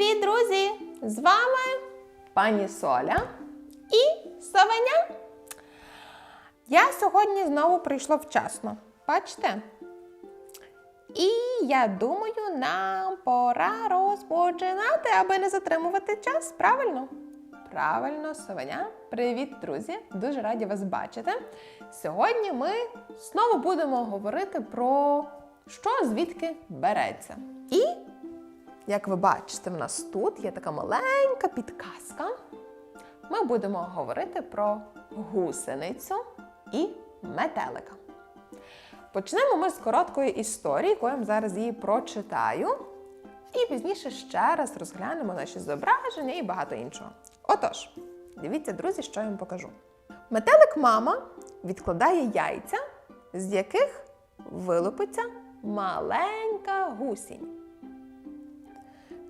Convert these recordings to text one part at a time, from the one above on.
Привіт, друзі! З вами пані Соля і Совеня. Я сьогодні знову прийшла вчасно. Бачите? І я думаю, нам пора розпочинати, аби не затримувати час. Правильно? Правильно, Совеня. Привіт, друзі! Дуже раді вас бачити. Сьогодні ми знову будемо говорити про що звідки береться. І як ви бачите, в нас тут є така маленька підказка. Ми будемо говорити про гусеницю і метелика. Почнемо ми з короткої історії, яку я вам зараз її прочитаю. І пізніше ще раз розглянемо наші зображення і багато іншого. Отож, дивіться, друзі, що я вам покажу. Метелик мама відкладає яйця, з яких вилупиться маленька гусінь.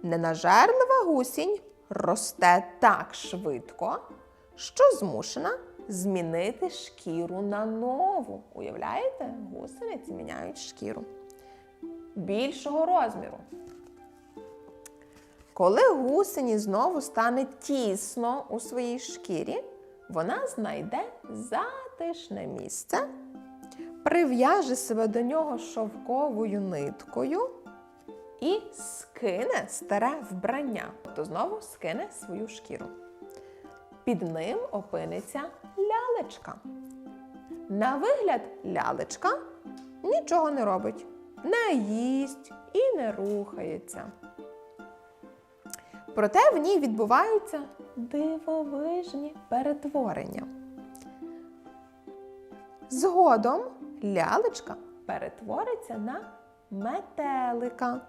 Ненажерлива гусінь росте так швидко, що змушена змінити шкіру на нову. Уявляєте? Гусениці міняють шкіру більшого розміру. Коли гусені знову стане тісно у своїй шкірі, вона знайде затишне місце, прив'яже себе до нього шовковою ниткою і скине старе вбрання, тобто знову скине свою шкіру. Під ним опиниться лялечка. На вигляд лялечка нічого не робить, не їсть і не рухається. Проте в ній відбуваються дивовижні перетворення. Згодом лялечка перетвориться на метелика.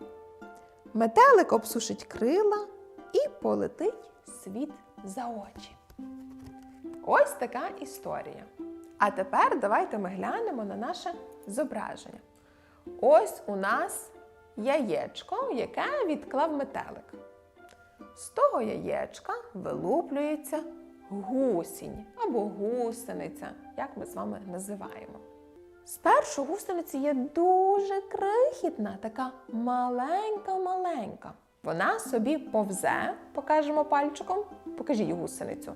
Метелик обсушить крила і полетить світ за очі. Ось така історія. А тепер давайте ми глянемо на наше зображення. Ось у нас яєчко, яке відклав метелик. З того яєчка вилуплюється гусінь або гусениця, як ми з вами називаємо. Спершу гусениця є дуже крихітна, така маленька-маленька. Вона собі повзе, покажемо пальчиком, покажіть гусеницю,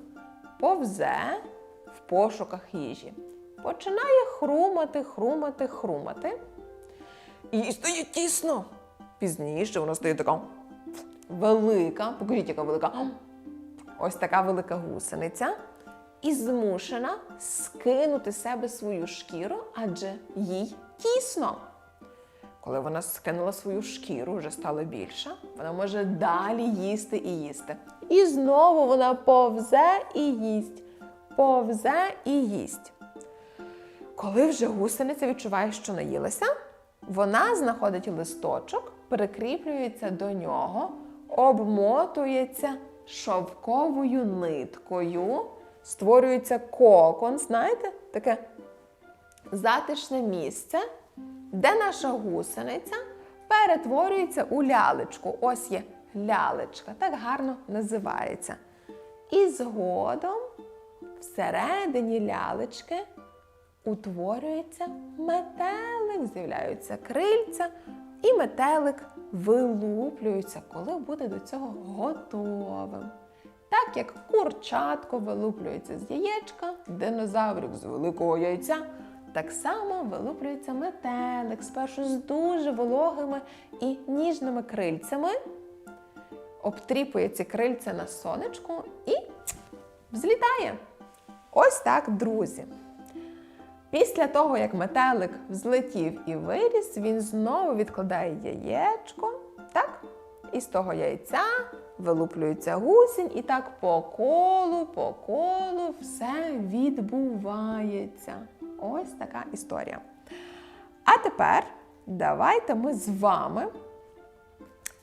повзе в пошуках їжі. Починає хрумати, хрумати, хрумати. І стає тісно. Пізніше вона стає така велика. Покажіть, яка велика. Ось така велика гусениця. І змушена скинути себе свою шкіру, адже їй тісно. Коли вона скинула свою шкіру, вже стала більша, вона може далі їсти і їсти. І знову вона повзе і їсть, повзе і їсть. Коли вже гусениця відчуває, що наїлася, вона знаходить листочок, прикріплюється до нього, обмотується шовковою ниткою, створюється кокон, знаєте, таке затишне місце, де наша гусениця перетворюється у лялечку. Ось є лялечка, так гарно називається. І згодом всередині лялечки утворюється метелик, з'являються крильця, і метелик вилуплюється, коли буде до цього готовим. Так як курчатко вилуплюється з яєчка, динозаврик з великого яйця, так само вилуплюється метелик, спершу з дуже вологими і ніжними крильцями, обтріпує ці крильця на сонечку і взлітає. Ось так, друзі. Після того, як метелик взлетів і виріс, він знову відкладає яєчко? І з того яйця вилуплюється гусінь, і так по колу, по колу все відбувається. Ось така історія. А тепер давайте ми з вами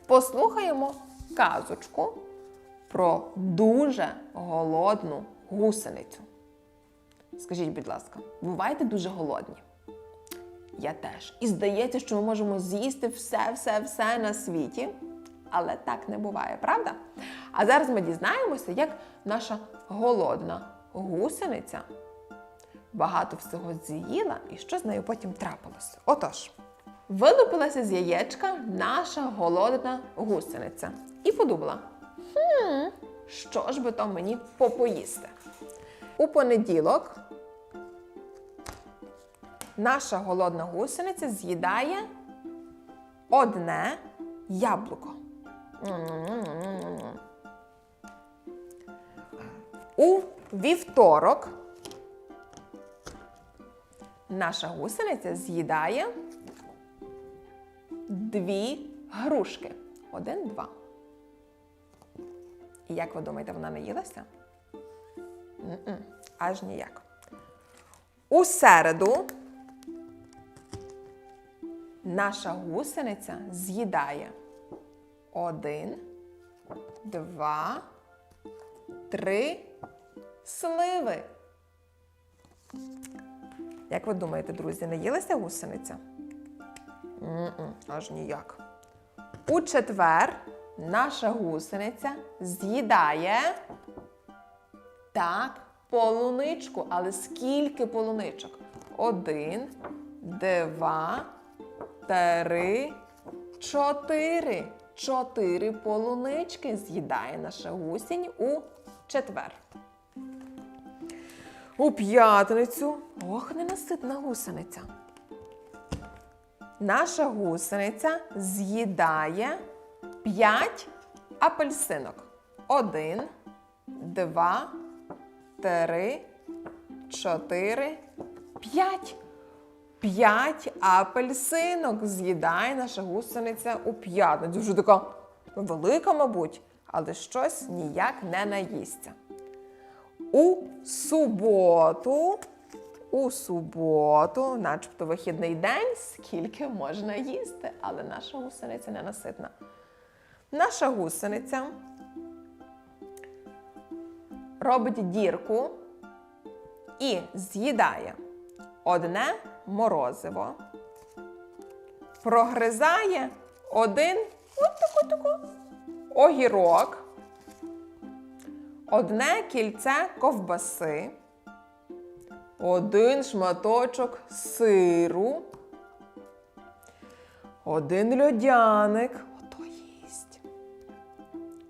послухаємо казочку про дуже голодну гусеницю. Скажіть, будь ласка, буваєте дуже голодні? Я теж. І здається, що ми можемо з'їсти все-все-все на світі. Але так не буває, правда? А зараз ми дізнаємося, як наша голодна гусениця багато всього з'їла і що з нею потім трапилося. Отож, вилупилася з яєчка наша голодна гусениця. і подумала: хм, що ж би то мені попоїсти? У понеділок наша голодна гусениця з'їдає одне яблуко. У вівторок наша гусениця з'їдає дві грушки. Один, два. І як ви думаєте, вона наїлася? Аж ніяк. У середу наша гусениця з'їдає один, два, три сливи. Як ви думаєте, друзі, наїлася гусениця? М-м, аж ніяк. У четвер наша гусениця з'їдає так, полуничку. Але скільки полуничок? Один, два, три, чотири. Чотири полунички з'їдає наша гусінь у четвер. У п'ятницю. Ох, ненаситна гусениця. Наша гусениця з'їдає 5 апельсинок. Один, два, три, чотири, п'ять. П'ять апельсинок з'їдає наша гусениця у п'ятницю. Вже така велика, мабуть, але щось ніяк не наїсться. У суботу, у суботу, начебто вихідний день, скільки можна їсти, але наша гусениця не наситна. Наша гусениця робить дірку і з'їдає одне морозиво, прогризає один от таку таку огірок, одне кільце ковбаси, один шматочок сиру, один льодяник, ото їсть,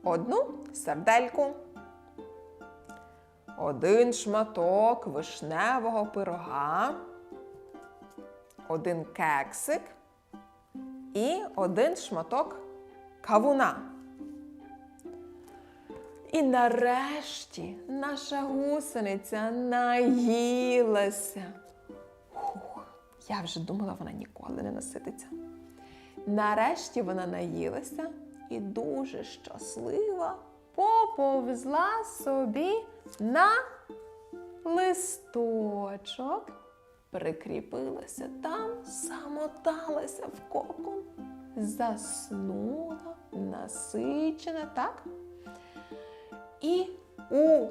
одну сардельку, один шматок вишневого пирога, один кексик і один шматок кавуна. І нарешті наша гусениця наїлася. Фух, я вже думала, вона ніколи не насититься. Нарешті вона наїлася і дуже щаслива поповзла собі на листочок, прикріпилася там, замоталася в кокон, заснула, насичена, так? І у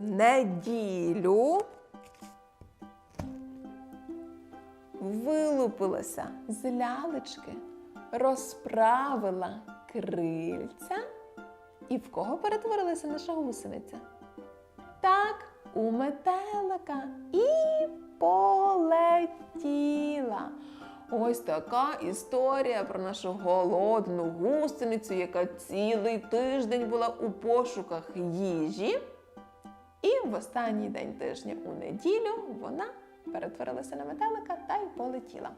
неділю вилупилася з лялечки, розправила крильця. І в кого перетворилася наша гусениця? Так, у метелика і полетіла. Ось така історія про нашу голодну гусеницю, яка цілий тиждень була у пошуках їжі. І в останній день тижня у неділю вона перетворилася на метелика та й полетіла.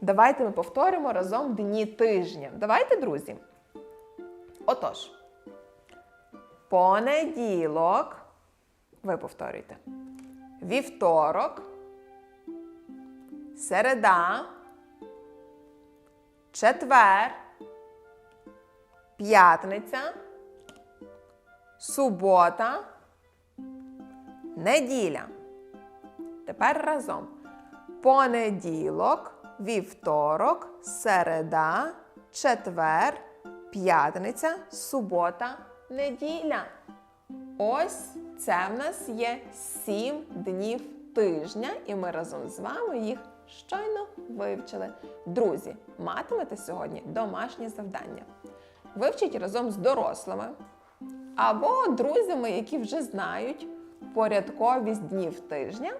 Давайте ми повторимо разом дні тижня. Давайте, друзі. Отож, понеділок. Ви повторюйте. Вівторок. Середа. Четвер. П'ятниця. Субота. Неділя. Тепер разом. Понеділок, вівторок, середа, четвер, п'ятниця, субота, неділя. Ось це в нас є сім днів тижня, і ми разом з вами їх щойно вивчили. Друзі, матимете сьогодні домашнє завдання. Вивчіть разом з дорослими або друзями, які вже знають порядковість днів тижня.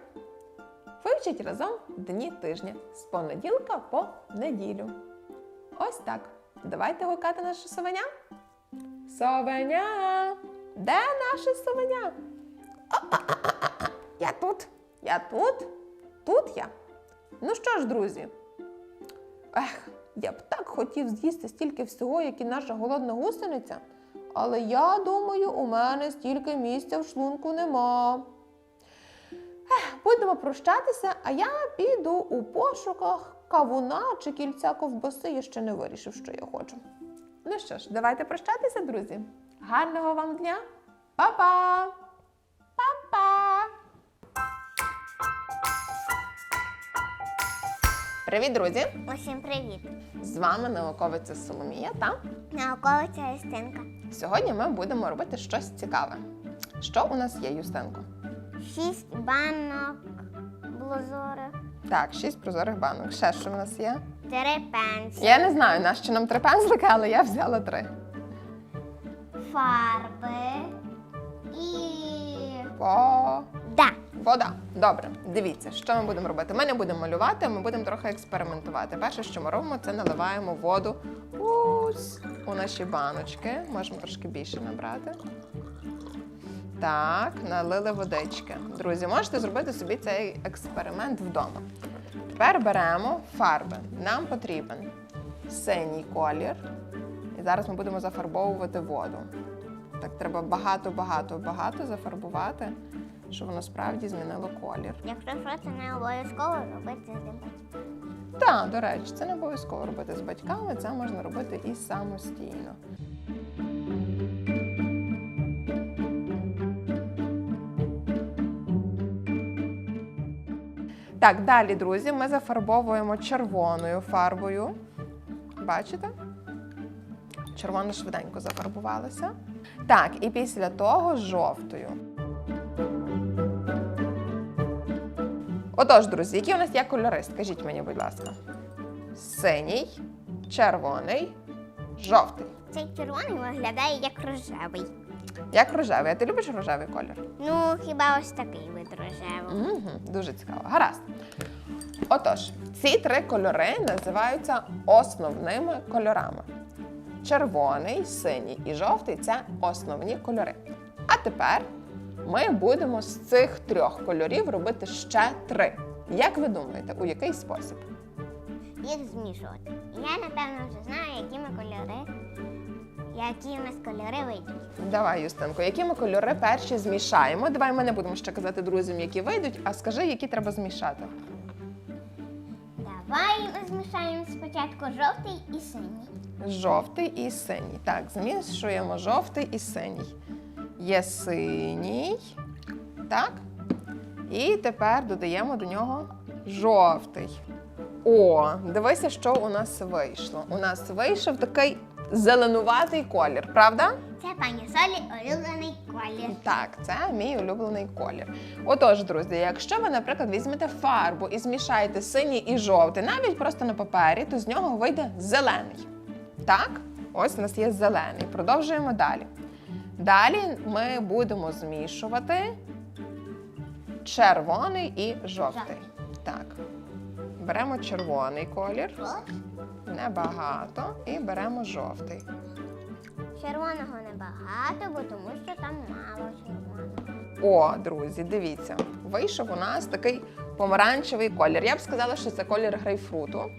Вивчіть разом дні тижня з понеділка по неділю. Ось так. Давайте гукати наше совеня. Совеня. Де наше совеня? Я тут. Я тут. Тут я. Ну що ж, друзі. Ех, я б так хотів з'їсти стільки всього, як і наша голодна гусениця. Але я думаю, у мене стільки місця в шлунку нема. Ех, будемо прощатися, а я піду у пошуках кавуна чи кільця ковбаси. Я ще не вирішив, що я хочу. Ну що ж, давайте прощатися, друзі. Гарного вам дня! Па-па! Привіт, друзі! Усім привіт! З вами науковиця Соломія та Науковиця Юстинка. сьогодні ми будемо робити щось цікаве. Що у нас є, Юстенко? Шість банок блузори, Так, шість прозорих банок. Ще що в нас є? три пенсі, Я не знаю, на що нам три пензлики, але я взяла три. фарби і. По Да. Вода. Добре, дивіться, що ми будемо робити. Ми не будемо малювати, ми будемо трохи експериментувати. Перше, що ми робимо, це наливаємо воду ось у наші баночки. Можемо трошки більше набрати. Так, налили водички. Друзі, можете зробити собі цей експеримент вдома. Тепер беремо фарби. Нам потрібен синій колір. І зараз ми будемо зафарбовувати воду. Так, треба багато, багато, багато зафарбувати, щоб воно справді змінило колір. Якщо що, це не обов'язково робити з батьками. Так, до речі, це не обов'язково робити з батьками, це можна робити і самостійно. Так, далі, друзі, ми зафарбовуємо червоною фарбою. Бачите? Червона швиденько зафарбувалася. Так, і після того жовтою. Отож, друзі, які у нас є кольори? Скажіть мені, будь ласка. Синій, червоний, жовтий. Цей червоний виглядає як рожевий. Як рожевий. А ти любиш рожевий колір? Ну, хіба ось такий вид рожевий. Угу, дуже цікаво. Гаразд. Отож, ці три кольори називаються основними кольорами. Червоний, синій і жовтий це основні кольори. А тепер ми будемо з цих трьох кольорів робити ще три. Як ви думаєте, у який спосіб? Їх змішувати. Я, напевно, вже знаю, якими кольори, які у нас кольори вийдуть. Давай, Юстинко, які ми кольори перші змішаємо? Давай ми не будемо ще казати друзям, які вийдуть, а скажи, які треба змішати. Давай ми змішаємо спочатку жовтий і синій. Жовтий і синій. Так, змішуємо жовтий і синій. Є синій. Так. І тепер додаємо до нього жовтий. О, дивися, що у нас вийшло. У нас вийшов такий зеленуватий колір, правда? Це пані Солі улюблений колір. Так, це мій улюблений колір. Отож, друзі, якщо ви, наприклад, візьмете фарбу і змішаєте синій і жовтий, навіть просто на папері, то з нього вийде зелений. Так, ось у нас є зелений. Продовжуємо далі. Далі ми будемо змішувати червоний і жовтий. Так. Беремо червоний колір, небагато, і беремо жовтий. Червоного небагато, бо тому що там мало червоного. О, друзі, дивіться, вийшов у нас такий помаранчевий колір. Я б сказала, що це колір грейпфруту.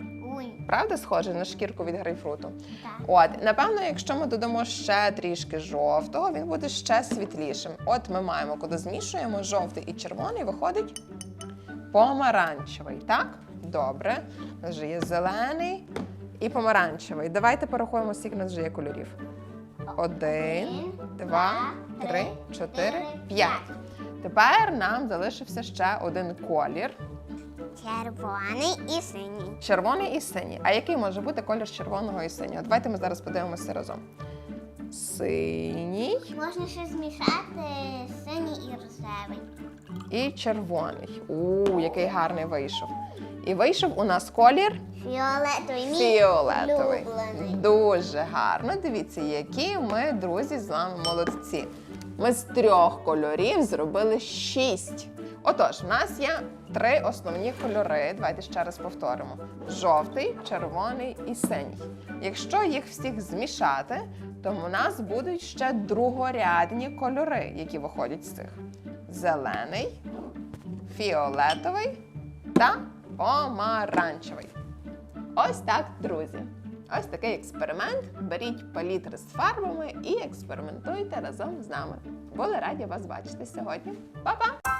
Правда, схожий на шкірку від грейпфруту? так. От, напевно, якщо ми додамо ще трішки жовтого, він буде ще світлішим. От ми маємо, коли змішуємо жовтий і червоний, виходить помаранчевий. Так? Добре. У нас вже є зелений і помаранчевий. Давайте порахуємо, скільки у нас вже є кольорів. Один, два, три, чотири, п'ять. Тепер нам залишився ще один колір. Червоний і синій. Червоний і синій. А який може бути колір червоного і синього? Давайте ми зараз подивимося разом. Синій Можна ще змішати синій і рожевий. і червоний. У, який гарний вийшов. І вийшов у нас колір Фіолетовий. Мій фіолетовий. улюблений. Дуже гарно. Дивіться, які ми, друзі, з вами молодці. Ми з трьох кольорів зробили шість. Отож, в нас є три основні кольори. Давайте ще раз повторимо: жовтий, червоний і синій. Якщо їх всіх змішати, то у нас будуть ще другорядні кольори, які виходять з цих: зелений, фіолетовий та помаранчевий. Ось так, друзі. Ось такий експеримент. Беріть палітри з фарбами і експериментуйте разом з нами. Були раді вас бачити сьогодні. Па-па!